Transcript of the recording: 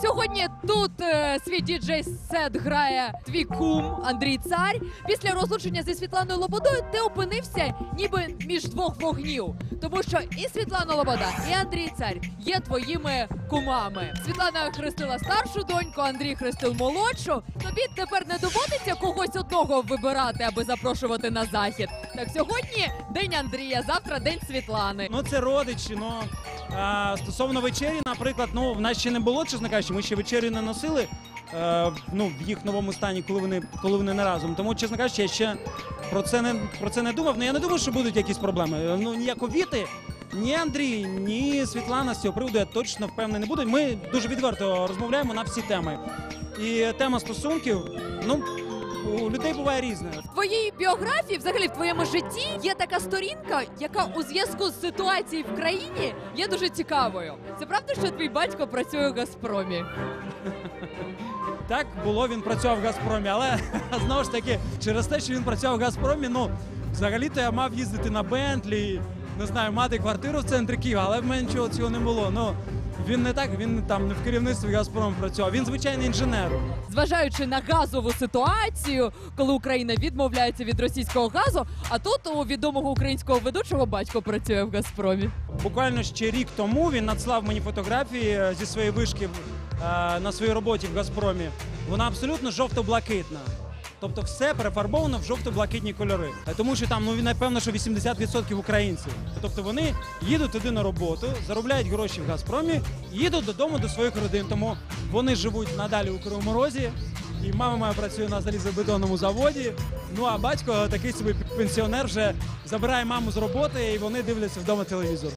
Сьогодні тут е, свій діджей сет грає твій кум Андрій Цар. Після розлучення зі Світланою Лободою ти опинився ніби між двох вогнів, тому що і Світлана Лобода, і Андрій Цар є твоїми кумами. Світлана хрестила старшу доньку, Андрій хрестив молодшу. Тобі тепер не доводиться когось одного вибирати, аби запрошувати на захід. Так сьогодні день Андрія, завтра день Світлани. Ну, це родичі. Ну стосовно вечері, наприклад, ну в нас ще не було, чесно кажучи, ми ще вечері не носили. Е, ну, в їх новому стані, коли вони коли вони не разом. Тому, чесно кажучи, я ще про це не про це не думав. Ну я не думаю, що будуть якісь проблеми. Е, Ну ніяковіти. Ні Андрій, ні Світлана з цього приводу я точно впевнений не буду. Ми дуже відверто розмовляємо на всі теми. І тема стосунків, ну у людей буває різне. В твоїй біографії, взагалі в твоєму житті, є така сторінка, яка у зв'язку з ситуацією в країні є дуже цікавою. Це правда, що твій батько працює в Газпромі? Так було, він працював в Газпромі, але знову ж таки, через те, що він працював в Газпромі, ну взагалі-то я мав їздити на Бентлі, не знаю, мати квартиру в центрі Києва, але в мене нічого цього не було. Ну він не так, він там не в керівництві Газпрому працював. Він звичайний інженер. Зважаючи на газову ситуацію, коли Україна відмовляється від російського газу, а тут у відомого українського ведучого батько працює в Газпромі. Буквально ще рік тому він надслав мені фотографії е, зі своєї вишки е, на своїй роботі в Газпромі. Вона абсолютно жовто-блакитна. Тобто все перефарбовано в жовто-блакитні кольори. Е, Тому що там, ну напевно, що 80% українців. Тобто вони їдуть туди на роботу, заробляють гроші в Газпромі, їдуть додому до своїх родин. Тому вони живуть надалі у Кривому Розі. І мама моя працює на залізобетонному заводі. Ну а батько такий собі пенсіонер вже забирає маму з роботи, і вони дивляться вдома телевізор.